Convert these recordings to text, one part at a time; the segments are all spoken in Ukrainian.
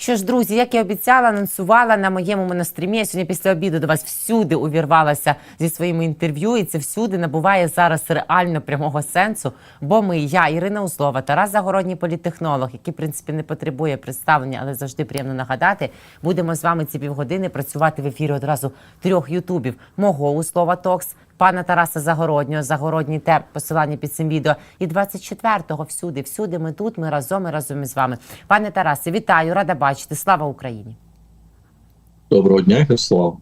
Що ж, друзі, як і обіцяла, анонсувала на моєму монострімі. Я сьогодні після обіду до вас всюди увірвалася зі своїми інтерв'ю, і це всюди набуває зараз реально прямого сенсу. Бо ми, я, Ірина Узлова, Тарас Загородній політехнолог, який в принципі не потребує представлення, але завжди приємно нагадати. Будемо з вами ці півгодини працювати в ефірі одразу трьох ютубів: мого Узлова Токс. Пана Тараса Загороднього, Загородній те посилання під цим відео. І 24-го всюди, всюди ми тут, ми разом і разом із вами. Пане Тарасе, вітаю, рада бачити. Слава Україні! Доброго дня, Ярослав.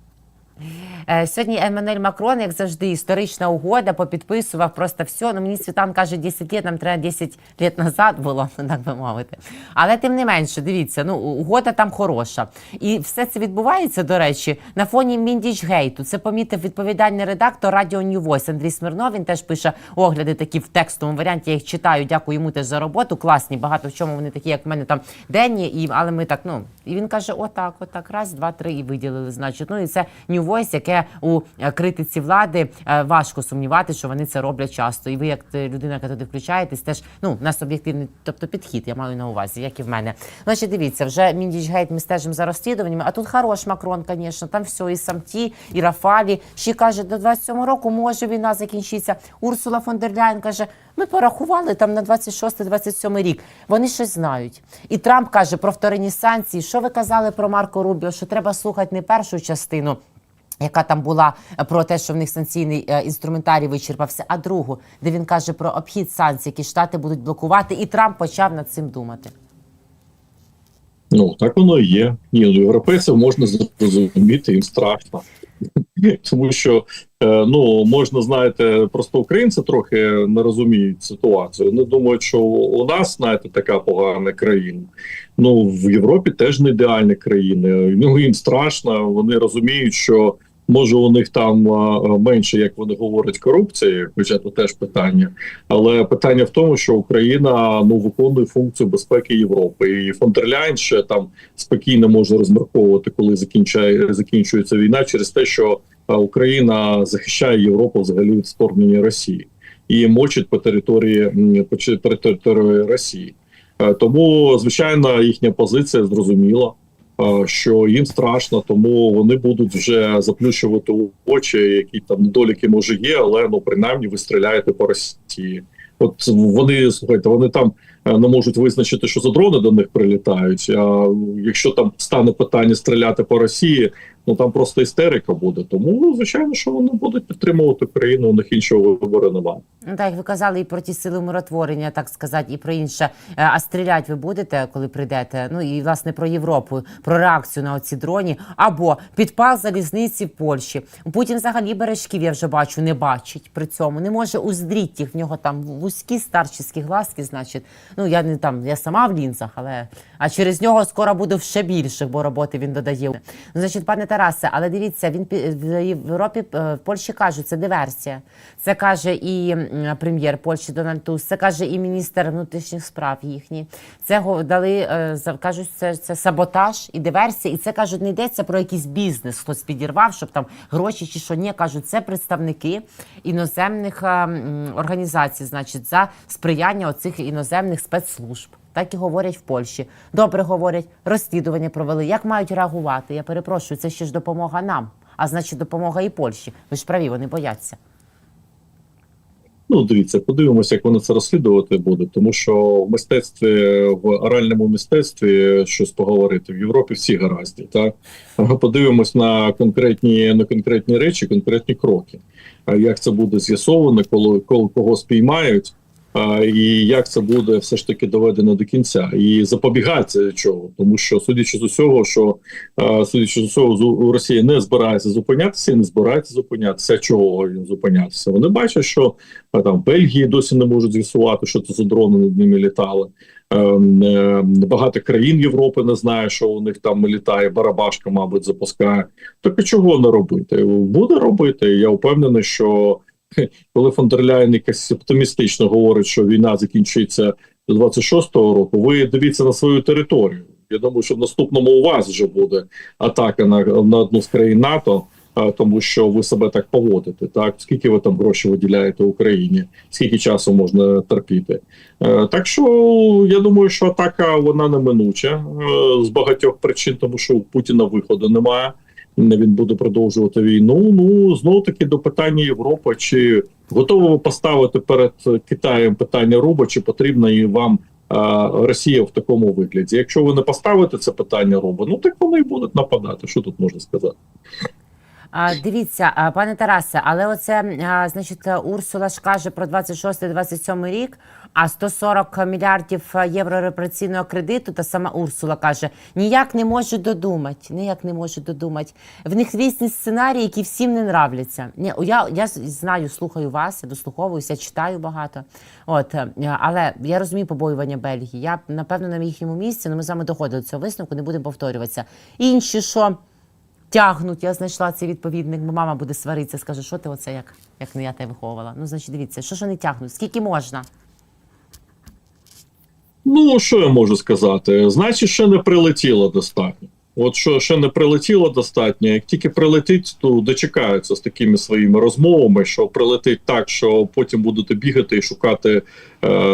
Е, Сьогодні Еммануель Макрон, як завжди, історична угода, попідписував просто все. Ну мені Світан каже, 10 років, нам треба 10 років назад було, так би мовити. Але тим не менше, дивіться, ну угода там хороша. І все це відбувається, до речі, на фоні Міндічгейту. Це помітив відповідальний редактор Радіо Voice Андрій Смирнов. Він теж пише огляди такі в текстовому варіанті. Я їх читаю. Дякую йому теж за роботу. Класні, багато в чому вони такі, як в мене там денні. І але ми так, ну і він каже: отак, отак, раз, два, три, і виділили. Значить, ну і це New Voice, яке у е, критиці влади е, важко сумнівати, що вони це роблять часто. І ви, як людина, яка туди включаєтесь, теж ну у нас об'єктивний, тобто підхід, я маю на увазі, як і в мене. Значить, дивіться, вже Міндічгейт ми стежимо за розслідуваннями. А тут хорош Макрон, звісно, там все, і самті, і Рафалі. Ще каже, до 27 року може війна закінчиться. Урсула фон дер Ляйн каже. Ми порахували там на 26-27 рік. Вони щось знають. І Трамп каже про вторинні санкції. Що ви казали про Марко Рубіо? Що треба слухати не першу частину. Яка там була про те, що в них санкційний е, інструментарій вичерпався, а другу, де він каже про обхід санкцій, які штати будуть блокувати, і Трамп почав над цим думати. Ну так воно і є. Ні, ну європейців можна зрозуміти, їм страшно. Тому що е, ну можна, знаєте, просто українці трохи не розуміють ситуацію. Вони думають, що у нас, знаєте, така погана країна. Ну в Європі теж не ідеальні країни. Ну їм страшно. Вони розуміють, що може у них там менше, як вони говорять, корупції, хоча це теж питання. Але питання в тому, що Україна ну виконує функцію безпеки Європи, і фон ще там спокійно може розмірковувати, коли закінчає закінчується війна, через те, що Україна захищає Європу взагалі від вторгнення Росії і мочить по території по території Росії. Е, Тому звичайно їхня позиція зрозуміла. Е, Що їм страшно, тому вони будуть вже заплющувати очі, які там недоліки може є, але ну принаймні ви стріляєте по Росії. От вони слухайте, вони там е, не можуть визначити, що за дрони до них прилітають. А якщо там стане питання стріляти по Росії, ну там просто істерика буде. Тому ну, звичайно, що вони будуть підтримувати Україну. У них іншого вибору немає. Так як ви казали і про ті сили умиротворення, так сказати, і про інше. Е, А стріляти ви будете, коли прийдете? Ну і власне про Європу, про реакцію на оці дроні, або підпал залізниці в Польщі. Путін взагалі бережків, я вже бачу, не бачить при цьому. Не може уздріти їх в нього там вузькі старчі глазки, значить. Ну я не там, я сама в лінзах, але а через нього скоро буде ще більше, бо роботи він додає. Ну, значить, пане Тарасе, але дивіться, він в Європі е, в Польщі кажуть, це диверсія. Це каже і прем'єр Польщі Дональд Туск, це каже і міністр внутрішніх справ їхній. Це дали е, кажуть, це, це саботаж і диверсія. І це кажуть, не йдеться про якийсь бізнес, хтось підірвав, щоб там гроші чи що. Ні, кажуть, це представники іноземних е, організацій, значить, за сприяння оцих іноземних спецслужб. Так і говорять в Польщі. Добре говорять, розслідування провели. Як мають реагувати? Я перепрошую, це ще ж допомога нам, а значить, допомога і Польщі. Ви ж праві, вони бояться. Ну, дивіться, подивимося, як вони це розслідувати будуть, тому що в мистецтві, в оральному мистецтві щось поговорити в Європі всі гаразді. Так подивимось на конкретні на конкретні речі, конкретні кроки. А як це буде з'ясовано, коли, коли кого спіймають, і як це буде все ж таки доведено до кінця, і запобігається чого, тому що судячи з усього, що судячи з усього, Росія не збирається зупинятися і не збирається зупинятися. Чого він зупинятися? Вони бачать, що там Бельгії досі не можуть з'ясувати, що це за дрони над ними літали. Ем, е, Багато країн Європи не знає, що у них там літає барабашка, мабуть, запускає. Так і чого не робити? Буде робити. Я впевнений, що коли фон дер якось оптимістично говорить, що війна закінчиться до 26-го року, ви дивіться на свою територію. Я думаю, що в наступному у вас вже буде атака на, на одну з країн НАТО. тому що ви себе так поводите. Так скільки ви там гроші виділяєте Україні, скільки часу можна терпіти? Е, Так що я думаю, що атака вона неминуча е, з багатьох причин, тому що у Путіна виходу немає. Він буде продовжувати війну. Ну знову таки до питання Європи. Чи готові ви поставити перед Китаєм питання руба, чи потрібна і вам е, Росія в такому вигляді? Якщо ви не поставите це питання руба, ну так вони і будуть нападати. Що тут можна сказати? Дивіться, пане Тарасе, але оце, значить, Урсула ж каже про 26-27 рік, а 140 мільярдів е, євро репараційного кредиту, та сама Урсула каже, ніяк не можу додумати, ніяк не можу додумати. В них різні сценарії, які всім не нравляться. Ні, я, я знаю, слухаю вас, я дослуховуюся, читаю багато. От, е, але я розумію побоювання Бельгії. Я, напевно, на їхньому місці, ну ми з вами доходили до цього висновку, не будемо повторюватися. Інші, що тягнуть. Я знайшла цей відповідник, бо мама буде сваритися, скаже, що ти оце як, як не я тебе виховувала. Ну, значить, дивіться, що ж вони тягнуть? Скільки можна? Ну що я можу сказати? Значить, ще не прилетіло достатньо. От що ще не прилетіло достатньо, як тільки прилетить, то дочекаються з такими своїми розмовами, що прилетить так, що потім будете бігати і шукати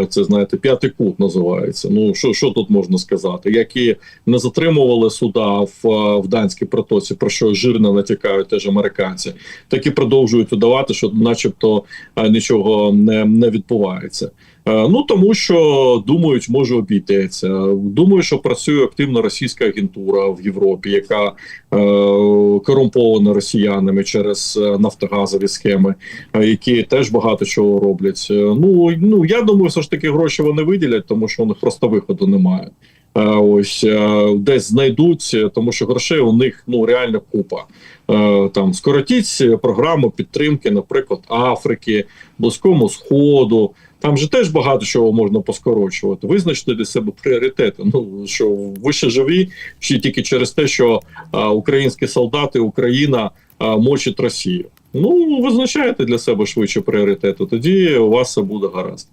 це, знаєте, п'ятий кут називається. Ну що, що тут можна сказати? Які не затримували суда в, е, в данській протоці, про що жирно натякають теж американці, так і продовжують удавати, що, начебто, е, нічого не, не відбувається. Е, Ну тому що думають, може обійтеться. Думаю, що працює активно російська агентура в Європі, яка е, корумпована росіянами через е, нафтогазові схеми, е, які теж багато чого роблять. Е, Ну ну я думаю, все ж таки гроші вони виділять, тому що у них просто виходу немає. Е, Ось е, десь знайдуть, тому що грошей у них ну реально купа. Е, Там скоротіть програму підтримки, наприклад, Африки, Близькому Сходу. Там же теж багато чого можна поскорочувати. Визначте для себе пріоритети. Ну що ви ще живі, чи тільки через те, що українські солдати, Україна мочить Росію. Ну визначайте для себе швидше пріоритети. Тоді у вас все буде гаразд.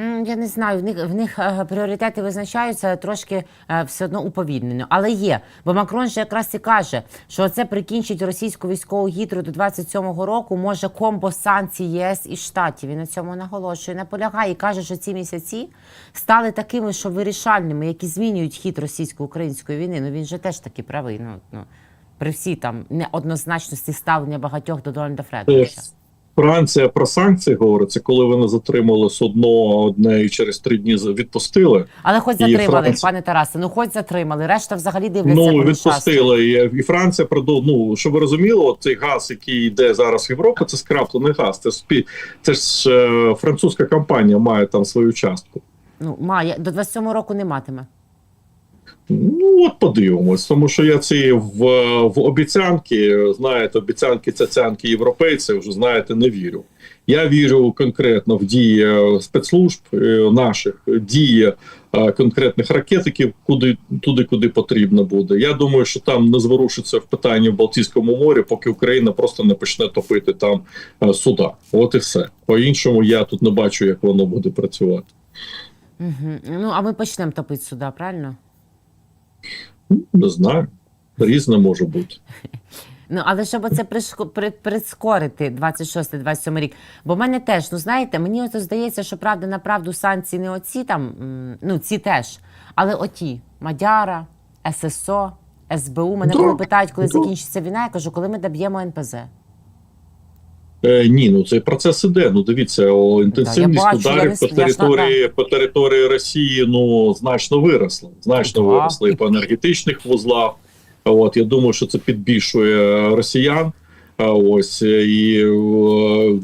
Я не знаю, в них в них е, пріоритети визначаються трошки е, все одно уповільнено. Але є. Бо Макрон же якраз і каже, що це прикінчить російську військову гідру до 27-го року. Може комбо санкцій єС і штатів. Він на цьому наголошує, наполягає і каже, що ці місяці стали такими, що вирішальними, які змінюють хід російсько-української війни. Ну він же теж таки правий. Ну ну при всій там неоднозначності ставлення багатьох до Дональда Фредовича. Франція про санкції говорить, це коли вони затримали судно одне і через три дні відпустили. Але хоч затримали, Франц- пане Тарасе, ну хоч затримали. Решта взагалі дивляться. Ну відпустили і, і Франція продов... Ну щоб ви розуміли, от цей газ, який йде зараз в Європу, це скраплений газ. Це спі... це ж е, французька компанія має там свою частку. Ну, має до 27 року не матиме. Ну от подивимось, тому що я ці в, в обіцянки, знаєте, обіцянки цяцянки європейців вже знаєте, не вірю. Я вірю конкретно в дії е, спецслужб е, наших, дії е, конкретних ракетиків, куди туди, куди потрібно буде. Я думаю, що там не зворушиться в питанні в Балтійському морі, поки Україна просто не почне топити там суда. От і все. По іншому я тут не бачу, як воно буде працювати. Угу. Ну, а ми почнемо топити сюди, правильно? Не знаю. Різне може бути. Ну, але щоб це прискорити 26-27 рік. Бо в мене теж, ну знаєте, мені ото здається, що правда на правду санкції не оці там, ну ці теж, але оті Мадяра, ССО, СБУ. Мене коли питають, коли закінчиться війна, я кажу, коли ми доб'ємо НПЗ. Е, ні, ну цей процес іде. Ну дивіться, о, інтенсивність бачу, ударів по с- я території по території Росії ну значно виросла. Значно Да. виросла і по енергетичних вузлах. От я думаю, що це підбільшує росіян. А ось е, і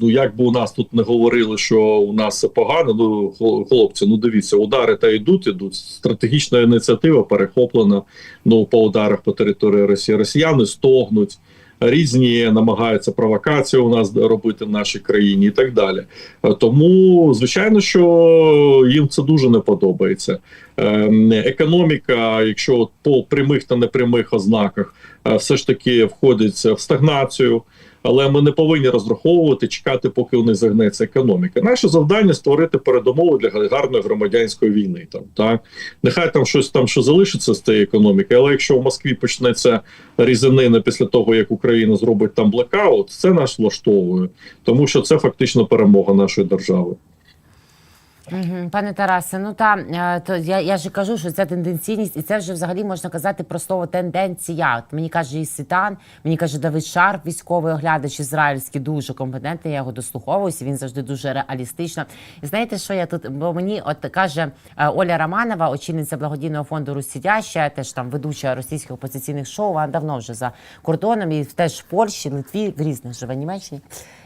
ну як би у нас тут не говорили, що у нас все погано. Ну хлопці, ну дивіться, удари та йдуть, ідуть. Стратегічна ініціатива перехоплена. Ну по ударах по території Росії. Росіяни стогнуть різні намагаються провокації у нас робити в нашій країні і так далі. Е, Тому, звичайно, що їм це дуже не подобається. Ем, Економіка, якщо по прямих та непрямих ознаках, е, все ж таки входить в стагнацію. Але ми не повинні розраховувати, чекати, поки у них загнеться економіка. Наше завдання створити передумови для гарної громадянської війни. Там так нехай там щось там що залишиться з цієї економіки, але якщо в Москві почнеться різанина після того, як Україна зробить там блекаут, це нас влаштовує, тому що це фактично перемога нашої держави. Пане Тарасе, ну та е, то я, я ж кажу, що це тенденційність, і це вже взагалі можна казати про слово тенденція. Мені каже і Сітан, мені каже Давид Шарп, військовий оглядач ізраїльський, дуже компетентний. Я його дослуховуюся. Він завжди дуже реалістично. І знаєте, що я тут? Бо мені от каже е, Оля Романова, очільниця благодійного фонду Руссідяща, теж там ведуча російських опозиційних шоу. Вона давно вже за кордоном і теж в Польщі, Литві, в різних живе Німеччині.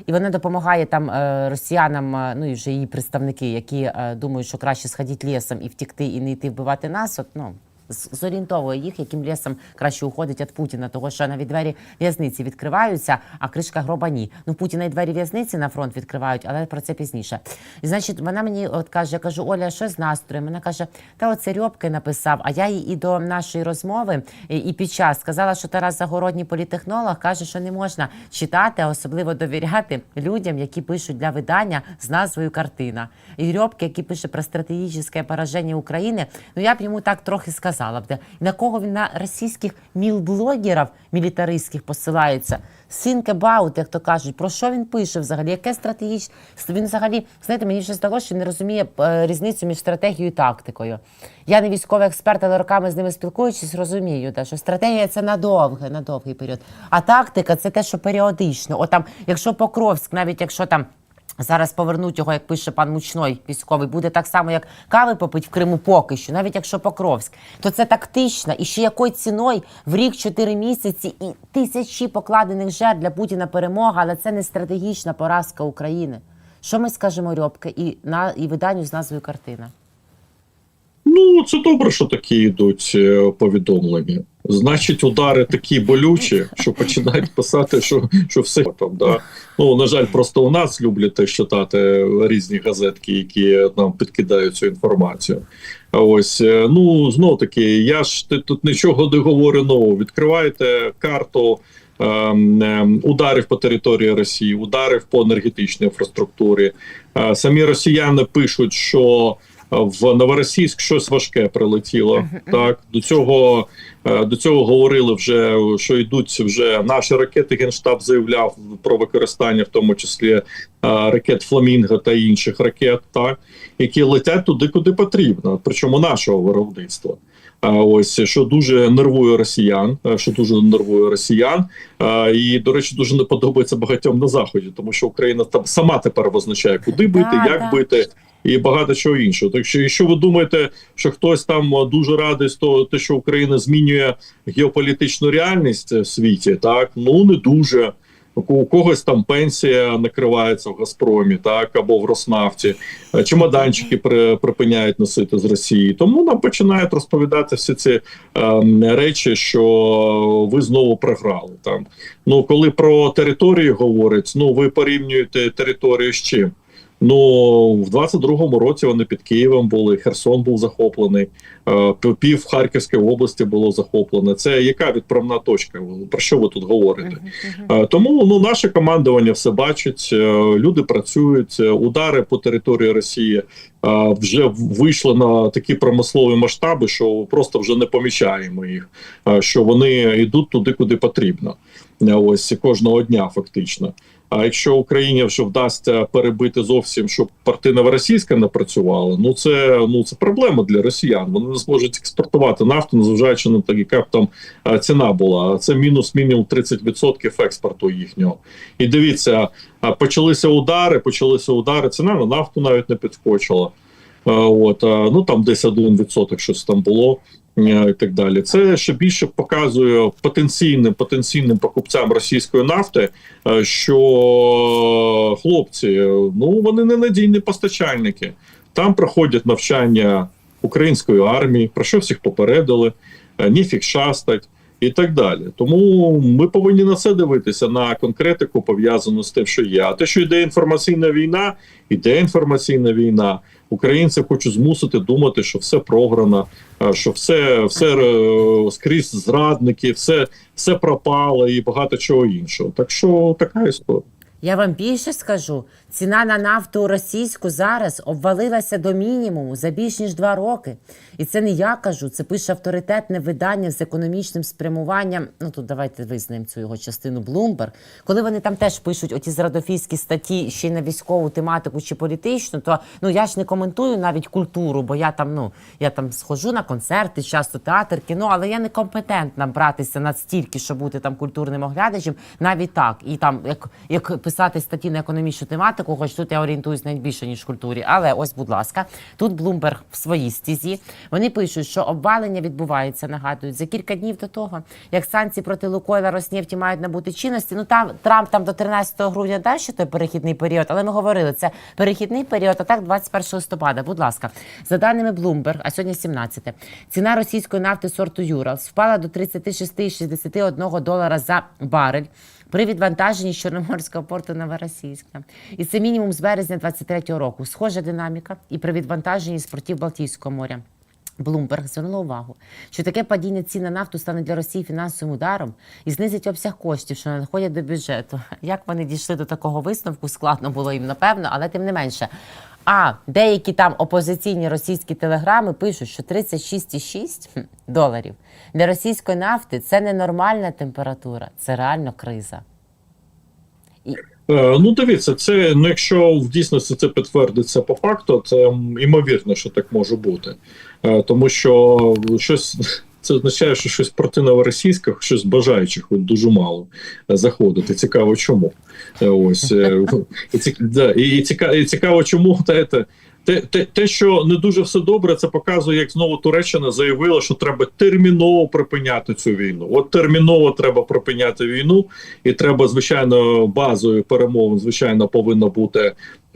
І вона допомагає там е, росіянам, ну і вже її представники, які думають, що краще сходити лісом і втікти, і не йти вбивати нас. От ну зорієнтовує їх, яким лісом краще уходить від Путіна, того що навіть двері в'язниці відкриваються, а кришка гроба ні. Ну Путіна і двері в'язниці на фронт відкривають, але про це пізніше. І значить, вона мені от каже: я кажу, Оля, що з настроєм? Вона каже, та оце Рьобки написав. А я їй і до нашої розмови, і, під час сказала, що Тарас Загородній політехнолог каже, що не можна читати, а особливо довіряти людям, які пишуть для видання з назвою картина. І Рьобки, який пише про стратегічне пораження України, ну я б йому так трохи сказала б. де- На кого він на російських мілблогерів мілітаристських посилається? Think about, як то кажуть, про що він пише взагалі? Яке стратегічне? Він взагалі, знаєте, мені вже здалося, що не розуміє е, різницю між стратегією і тактикою. Я не військовий експерт, але роками з ними спілкуючись, розумію, що стратегія це на довге, на довгий період. А тактика це те, що періодично. От там, якщо Покровськ, навіть якщо там. Зараз повернуть його, як пише пан Мучной військовий, буде так само, як кави попить в Криму поки що, навіть якщо Покровськ, то це тактично. І ще якою ціною в рік 4 місяці і тисячі покладених жертв для Путіна перемога, але це не стратегічна поразка України. Що ми скажемо Рьобке і на і виданню з назвою картина? Ну, це добре, що такі йдуть е, повідомлення. Значить, удари такі болючі, що починають писати, що, що все там. Да. Ну, на жаль, просто у нас люблять читати різні газетки, які нам підкидають цю інформацію. А ось, е, ну, знов таки, я ж тут нічого не говорю нового. Відкриваєте карту. ем, ем, Ударів по території Росії, ударів по енергетичній інфраструктурі. Е, Самі росіяни пишуть, що в Новоросійськ щось важке прилетіло. Так до цього е, до цього говорили вже, що йдуть вже наші ракети. Генштаб заявляв про використання, в тому числі е, ракет Фламінго та інших ракет, так які летять туди, куди потрібно, причому нашого виробництва. Ось що дуже нервує росіян, е, що дуже нервує росіян, і до речі, дуже не подобається багатьом на заході, тому що Україна там сама тепер визначає, куди бити, Да, як да. бити і багато чого іншого. Так що, якщо ви думаєте, що хтось там е, дуже радий з того, те, що Україна змінює геополітичну реальність е, в світі, так ну не дуже. У когось там пенсія накривається в Газпромі, так або в Роснафті, Е, чемоданчики при, припиняють носити з Росії. Тому нам починають розповідати всі ці е, речі, що ви знову програли. Там ну коли про території говорять, ну ви порівнюєте територію з чим? Ну в 22-му році вони під Києвом були. Херсон був захоплений, е, пів Харківської області було захоплене. Це яка відправна точка? Про що ви тут говорите? Е, Тому ну наше командування все бачить. е, Люди працюють. Удари по території Росії вже вийшли на такі промислові масштаби, що просто вже не помічаємо їх. Що вони йдуть туди, куди потрібно. Ось кожного дня, фактично. А якщо Україні вже вдасться перебити зовсім, щоб партина російська не працювала, ну це ну це проблема для росіян. Вони не зможуть експортувати нафту, незважаючи на те, яка б там е, ціна була. Це мінус мінімум 30% експорту їхнього. І дивіться, почалися удари, почалися удари. Ціна на нафту навіть не підскочила. Е, От ну там десь 1% щось там було. Е, І так далі, це ще більше показує потенційним потенційним покупцям російської нафти, е, що хлопці, ну вони ненадійні постачальники. Там проходять навчання української армії, про що всіх попередили, е, ніфік шастать і так далі. Тому ми повинні на це дивитися на конкретику, пов'язану з тим, що є. А те, що йде інформаційна війна, іде інформаційна війна. українців хочуть змусити думати, що все програно, що все, все е, скрізь зрадники, все, все пропало і багато чого іншого. Так що така історія. Я вам більше скажу: ціна на нафту російську зараз обвалилася до мінімуму за більш ніж два роки. І це не я кажу, це пише авторитетне видання з економічним спрямуванням. Ну тут давайте визнаємо цю його частину Bloomberg. Коли вони там теж пишуть оті зрадофійські статті ще й на військову тематику чи політичну, то ну я ж не коментую навіть культуру, бо я там ну я там схожу на концерти, часто театр, кіно, але я не компетентна братися настільки, щоб бути там культурним оглядачем, навіть так. І там як, як писати статті на економічну тематику, хоч тут я орієнтуюсь навіть більше ніж в культурі. Але ось, будь ласка, тут Bloomberg в своїй стізі. Вони пишуть, що обвалення відбувається, нагадують за кілька днів до того, як санкції проти Лукойла Роснефті мають набути чинності. Ну там Трамп там до 13 грудня далі той перехідний період, але ми говорили, це перехідний період, а так 21 листопада. Будь ласка, за даними Bloomberg, а сьогодні 17, ціна російської нафти сорту Юралс впала до 36,61 долара за барель. При відвантаженні Чорноморського порту Новоросійська. І це мінімум з березня 23-го року. Схожа динаміка і при відвантаженні з портів Балтійського моря. Bloomberg звернула увагу, що таке падіння цін на нафту стане для Росії фінансовим ударом і знизить обсяг коштів, що надходять до бюджету. Як вони дійшли до такого висновку, складно було їм, напевно, але тим не менше. А деякі там опозиційні російські телеграми пишуть, що 36,6 доларів для російської нафти це не нормальна температура, це реально криза. Е, Ну, дивіться, це ну, якщо в дійсності це підтвердиться по факту, це м, імовірно, що так може бути. Е, Тому що щось це означає, що щось проти новоросійських, щось бажаючих от дуже мало е, заходити. Цікаво, чому. Е, Ось е, і, ці- да, і, цікаво, і цікаво, чому знаєте, те, те, те, що не дуже все добре, це показує, як знову Туреччина заявила, що треба терміново припиняти цю війну. От терміново треба припиняти війну, і треба, звичайно, базою перемовин, звичайно, повинна бути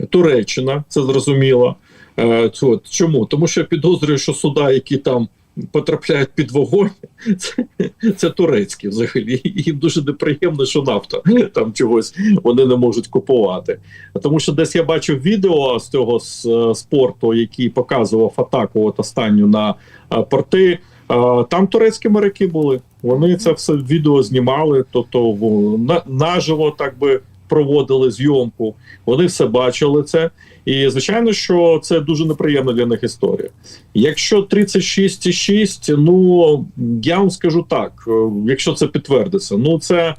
Туреччина, це зрозуміло. Е, чому? Тому що я підозрюю, що суда, які там потрапляють під вогонь, це, це турецькі взагалі. Їм дуже неприємно, що нафта там чогось вони не можуть купувати. Тому що десь я бачив відео з цього спорту, який показував атаку от останню на е, порти. Е, Там турецькі моряки були. Вони це все відео знімали, тобто наживо так би проводили зйомку. Вони все бачили це. І звичайно, що це дуже неприємна для них історія. Якщо 36,6, ну я вам скажу так: е, якщо це підтвердиться, ну це.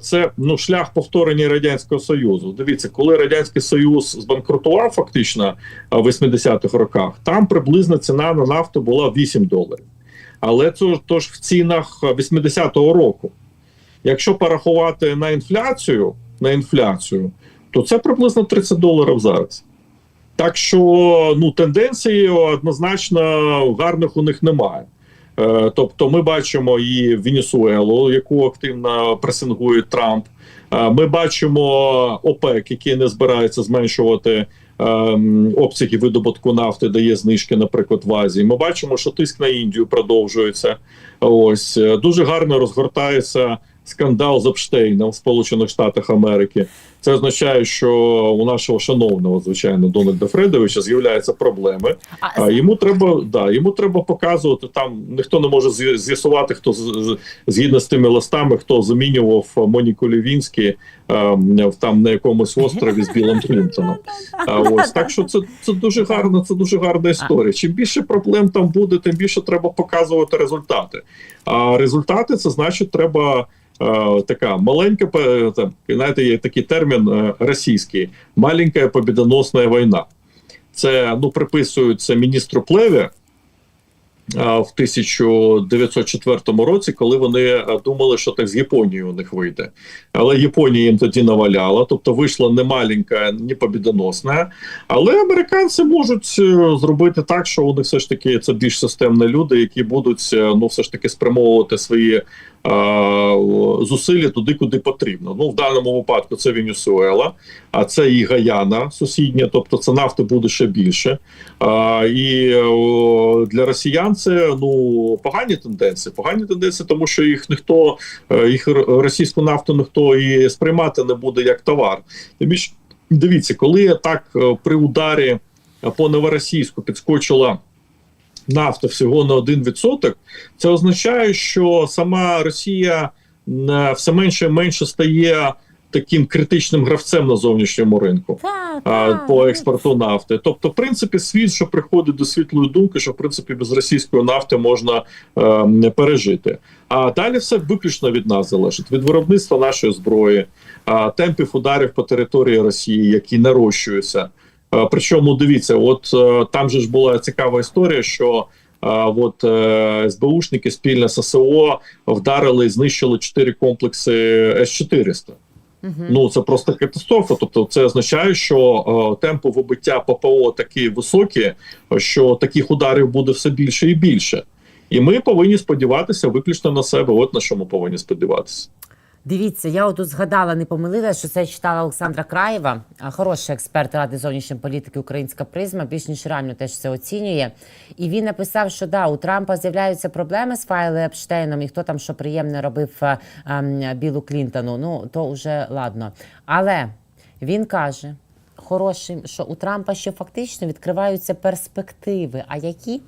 Це ну шлях повторення радянського союзу. Дивіться, коли радянський союз збанкрутував фактично в 80-х роках, там приблизно ціна на нафту була 8 доларів. Але це ж в цінах 80-го року. Якщо порахувати на інфляцію, на інфляцію, то це приблизно 30 доларів зараз. Так що ну тенденції однозначно гарних у них немає. Е, тобто, ми бачимо і Венесуелу, яку активно пресингує Трамп. Е, ми бачимо ОПЕК, який не збирається зменшувати ем, обсяги видобутку нафти, дає знижки, наприклад, в Азії. Ми бачимо, що тиск на Індію продовжується. Ось е, дуже гарно розгортається скандал з Епштейном в Сполучених Штатах Америки. Це означає, що у нашого шановного, звичайно, Дональда Фредовича з'являються проблеми. А, йому треба да йому треба показувати. Там ніхто не може з'ясувати, хто згідно з тими листами, хто замінював Моніку Лівінські ем, в там на якомусь острові з Білим Клінтоном. А ось так, що це, це дуже гарно. Це дуже гарна історія. Чим більше проблем там буде, тим більше треба показувати результати. А результати це значить, треба. Е, Така маленька там, знаєте, є такий термін е, російський маленька побідоносна війна. Це ну приписується міністру Плеві в 1904 році, коли вони думали, що так з Японією у них вийде. Але Японія їм тоді наваляла, тобто вийшла не маленька, не побідоносна. Але американці можуть е, зробити так, що вони все ж таки це більш системні люди, які будуть е, ну все ж таки спрямовувати свої зусилля туди, куди потрібно. Ну в даному випадку це Венесуела, а це і Гаяна сусідня, тобто це нафти буде ще більше. І о, для росіян це ну погані тенденції. Погані тенденції, тому що їх ніхто е, їх російську нафту ніхто і сприймати не буде як товар. Тим більше дивіться, коли так е, при ударі по новоросійську підскочила нафта всього на 1%, це означає, що сама Росія е, все менше і менше стає таким критичним гравцем на зовнішньому ринку Так, а, по ну, експорту нафти. Тобто, в принципі, світ, що приходить до світлої думки, що в принципі без російської нафти можна е, не пережити. А далі все виключно від нас залежить від виробництва нашої зброї, а, темпів ударів по території Росії, які нарощуються. А, причому дивіться, от е, там же ж була цікава історія, що. А, от е, СБУшники спільно з ССО вдарили і знищили чотири комплекси С-400. Мгм. Ну це просто катастрофа. Тобто, це означає, що е, темпи вибиття ППО такі високі, що таких ударів буде все більше і більше. І ми повинні сподіватися виключно на себе. От на що ми повинні сподіватися. Дивіться, я отут згадала, не помилилася, що це читала Олександра Краєва, хороший експерт Ради зовнішньої політики Українська призма, більш ніж реально теж це оцінює. І він написав, що да, у Трампа з'являються проблеми з файли Епштейном, і хто там що приємне робив Білу Клінтону. Ну то вже ладно. Але він каже. Хорошим, що у Трампа ще фактично відкриваються перспективи. А які?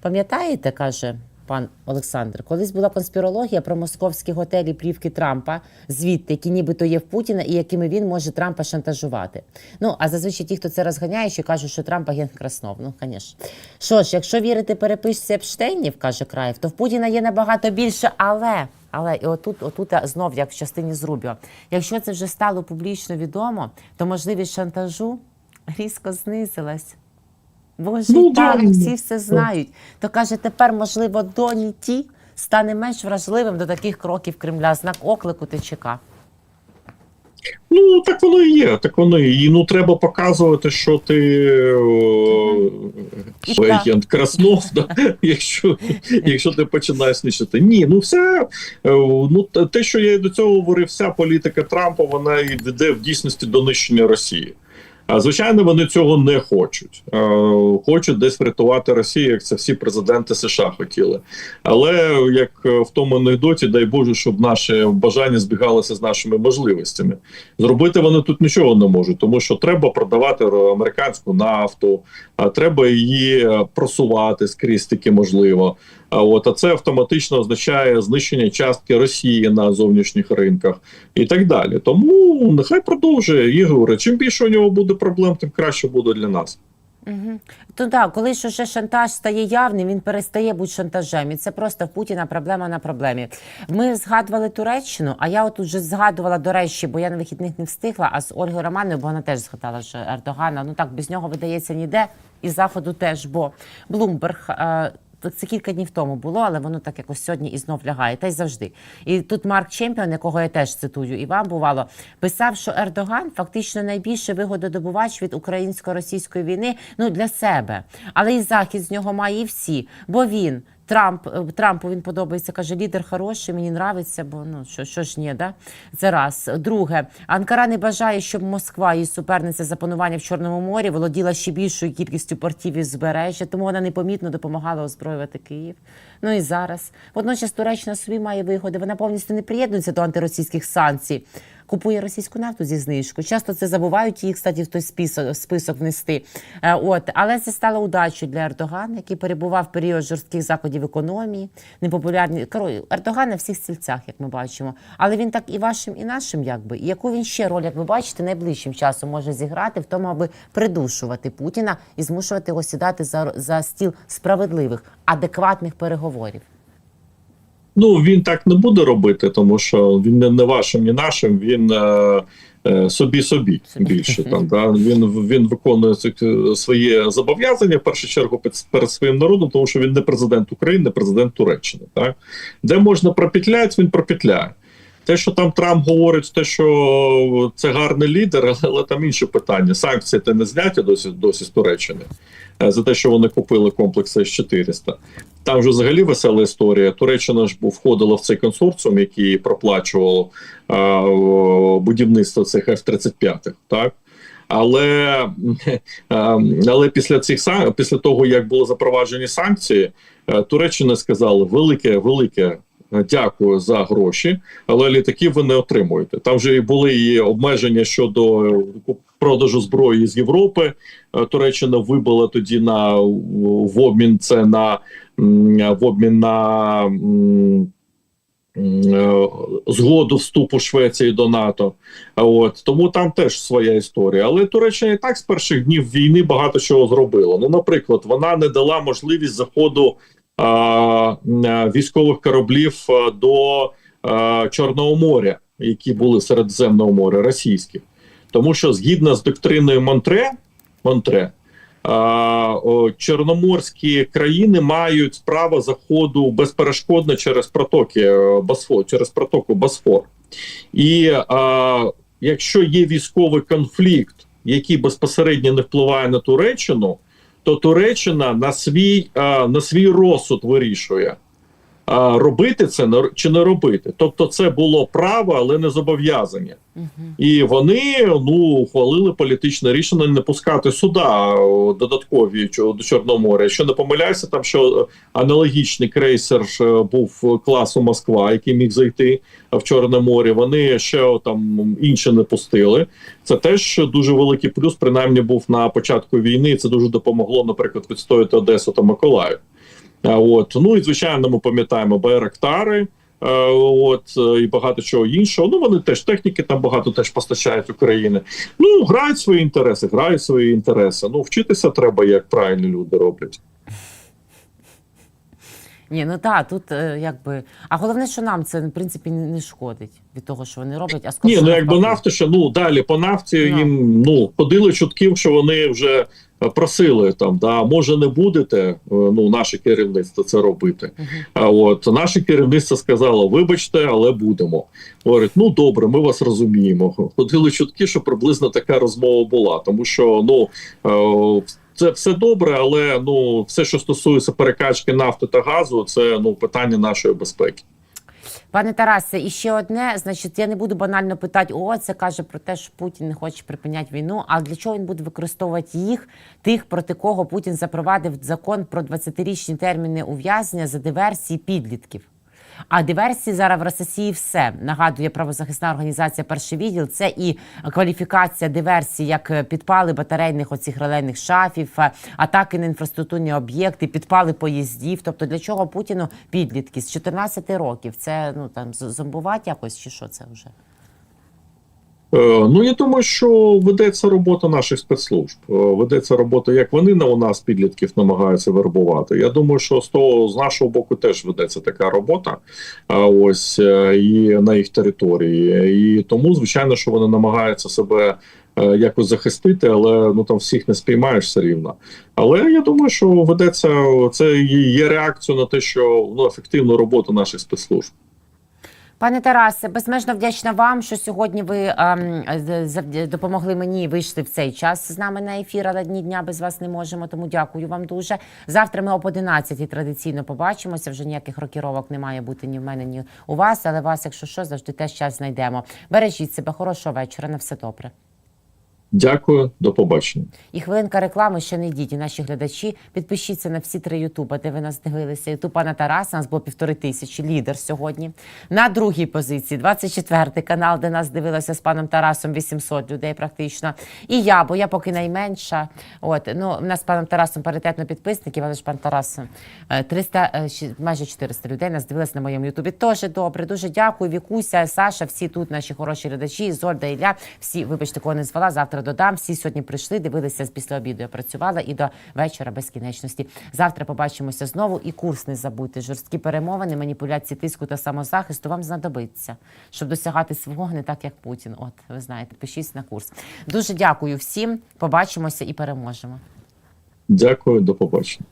Пам'ятаєте, каже пан Олександр, колись була конспірологія про московські готелі плівки Трампа, звідти, які нібито є в Путіна, і якими він може Трампа шантажувати. Ну а зазвичай ті, хто це розганяє, що кажуть, що Трамп агент Краснов. Ну, звісно. Що ж, якщо вірити переписці Епштейнів, каже Краєв, то в Путіна є набагато більше, але. Але і отут, отут знов, як в частині з якщо це вже стало публічно відомо, то можливість шантажу різко знизилась. Боже, Ну, так, да. всі все знають. То каже, тепер, можливо, Доні Ті стане менш вражливим до таких кроків Кремля. Знак оклику ТЧК. Ну так воно і є. Так воно і є. Ну треба показувати, що ти о, агент Краснов, да, якщо, якщо ти починаєш нищити. Ні, ну все е, ну те- що я і до цього говорив, вся політика Трампа, вона веде в дійсності до нищення Росії. Звичайно, вони цього не хочуть. Хочуть десь врятувати Росію, як це всі президенти США хотіли. Але як е, в тому анекдоті, дай Боже, щоб наші бажання збігалися з нашими можливостями. Зробити вони тут нічого не можуть, тому що треба продавати американську нафту, треба її е, просувати скрізь таки можливо. А от а це автоматично означає знищення частки Росії на зовнішніх ринках і так далі. Тому нехай продовжує Ігор. Чим більше у нього буде проблем, тим краще буде для нас. Угу. То да, коли ж уже шантаж стає явним, він перестає бути шантажем. І це просто в Путіна проблема на проблемі. Ми згадували Туреччину, а я от уже згадувала, до речі, бо я на вихідних не встигла, а з Ольгою Романою, бо вона теж згадала, що Ердогана, ну так, без нього видається ніде, і Заходу теж, бо Блумберг. Е- це кілька днів тому було, але воно так якось сьогодні і знов лягає, та й завжди. І тут Марк Чемпіон, якого я теж цитую, і вам бувало, писав, що Ердоган фактично найбільший вигододобувач від українсько-російської війни ну для себе. Але і захід з нього має і всі, бо він. Трамп е, Трампу він подобається, каже, лідер хороший, мені нравиться, бо ну що, що ж ні, да? Це раз. Друге, Анкара не бажає, щоб Москва, її суперниця за панування в Чорному морі, володіла ще більшою кількістю портів і збережжя, тому вона непомітно допомагала озброювати Київ. Ну і зараз. Водночас Туреччина собі має вигоди. Вона повністю не приєднується до антиросійських санкцій. Купує російську нафту зі знижкою. Часто це забувають її, кстати, в той список, список внести. Е, От, але це стало удачею для Ердогана, який перебував в період жорстких заходів економії, непопулярні Коротше, Ердоган на всіх стільцях, як ми бачимо. Але він так і вашим, і нашим, якби. І яку він ще роль, як ви бачите, найближчим часом може зіграти в тому, аби придушувати Путіна і змушувати його сідати за, за стіл справедливих, адекватних переговорів. Ну він так не буде робити, тому що він не, не вашим, ні нашим. Він е, е, собі собі більше там. Да? Він він виконує е, зобов'язання в першу чергу перед своїм народом, тому що він не президент України, не президент Туреччини. Так де можна пропетляти, він пропетляє. Те, що там Трамп говорить, те, що це гарний лідер, але, але там інше питання. Санкції те не зняті досі досі з Туреччини за те, що вони купили комплекси С-400. Там вже взагалі весела історія. Туреччина ж входила в цей консорціум, який проплачував е, будівництво цих F-35, так. Але, е, але після цих після того, як були запроваджені санкції, е, Туреччина сказала велике, велике дякую за гроші, але літаків ви не отримуєте. Там вже і були і обмеження щодо е, продажу зброї з Європи. Е, Туреччина вибила тоді на в обмін це на в обмін на е, згоду вступу Швеції до НАТО. От тому там теж своя історія. Але Туреччина і так з перших днів війни багато чого зробила. Ну, наприклад, вона не дала можливість заходу е, військових кораблів до Чорного моря, які були Середземного моря, російських. Тому що згідно з доктриною Монтре, Монтре чорноморські країни мають право заходу безперешкодно через протоки е, Босфор, через протоку Босфор. І а, якщо є військовий конфлікт, який безпосередньо не впливає на Туреччину, то Туреччина на свій, на свій розсуд вирішує. Робити це чи не робити, тобто це було право, але не зобов'язання. І вони ну ухвалили політичне рішення не пускати суда додаткові до Чорного моря. Якщо не помиляюся, там що е, аналогічний крейсер е, був класу Москва, який міг зайти в Чорне море. Вони ще там інші не пустили. Це теж дуже великий плюс. Принаймні був на початку війни. і Це дуже допомогло, наприклад, відстояти Одесу та Миколаїв. От ну і звичайно, ми пам'ятаємо Байрактари. Е, От е, і багато чого іншого. Ну вони теж техніки там багато теж постачають України. Ну грають свої інтереси, грають свої інтереси. Ну вчитися треба, як правильно люди роблять. Ні, ну так, тут е, якби. А головне, що нам це в принципі не шкодить від того, що вони роблять, а скоріше Ні, ну якби навпаки. нафта ще ну далі по нафті Ну. їм ну ходили чутків, що вони вже е, просили там. Да, може не будете. е, Ну наше керівництво це робити. А от наше керівництво сказало: вибачте, але будемо. Говорить, ну добре, ми вас розуміємо. Ходили чутки, що приблизно така розмова була, тому що ну. е, Це все добре, але ну все, що стосується перекачки нафти та газу, це ну питання нашої безпеки. Пане Тарасе, і ще одне, значить, я не буду банально питати, о, це каже про те, що Путін не хоче припиняти війну. А для чого він буде використовувати їх, тих, проти кого Путін запровадив закон про 20-річні терміни ув'язнення за диверсії підлітків? А диверсії зараз в Росії все нагадує правозахисна організація Перший відділ. Це і кваліфікація диверсій, як е, підпали батарейних оцих релейних шафів, е, атаки на інфраструктурні об'єкти, підпали поїздів. Тобто для чого Путіну підлітки з 14 років? Це ну там зомбувати якось чи що це вже? Е, Ну я думаю, що ведеться робота наших спецслужб. Е, Ведеться робота, як вони на у нас підлітків намагаються вербувати. Я думаю, що з того з нашого боку теж ведеться така робота. Ось е, і на їх території. І тому, звичайно, що вони намагаються себе. Якось захистити, але ну там всіх не спіймаєш все рівно. Але я думаю, що ведеться це є реакцією на те, що ну ефективну роботу наших спецслужб. Пане Тарасе, безмежно вдячна вам, що сьогодні ви ем, допомогли мені вийшли в цей час з нами на ефір, але дні дня без вас не можемо. Тому дякую вам дуже. Завтра ми об 11 традиційно побачимося. Вже ніяких рокіровок не має бути ні в мене, ні у вас. Але вас, якщо що, завжди теж час знайдемо. Бережіть себе, хорошого вечора. На все добре. Дякую, до побачення. І хвилинка реклами ще не йдіть. Наші глядачі підпишіться на всі три Ютуба, де ви нас дивилися. Ютуб пана Тараса, нас було півтори тисячі, лідер сьогодні. На другій позиції 24 канал, де нас дивилося з паном Тарасом 800 людей практично. І я, бо я поки найменша. От, ну, у нас з паном Тарасом паритетно підписників, але ж пан Тарас е, 300, е, майже 400 людей нас дивилися на моєму Ютубі. Теж добре, дуже дякую. Вікуся, Саша, всі тут наші хороші глядачі, Зольда, Ілля, всі, вибачте, кого не звала, завтра додам. Всі сьогодні прийшли, дивилися з після обіду. Я працювала і до вечора безкінечності. Завтра побачимося знову. І курс не забудьте. Жорсткі перемовини, маніпуляції тиску та самозахисту вам знадобиться, щоб досягати свого не так, як Путін. От ви знаєте, пишіть на курс. Дуже дякую всім. Побачимося і переможемо. Дякую, до побачення.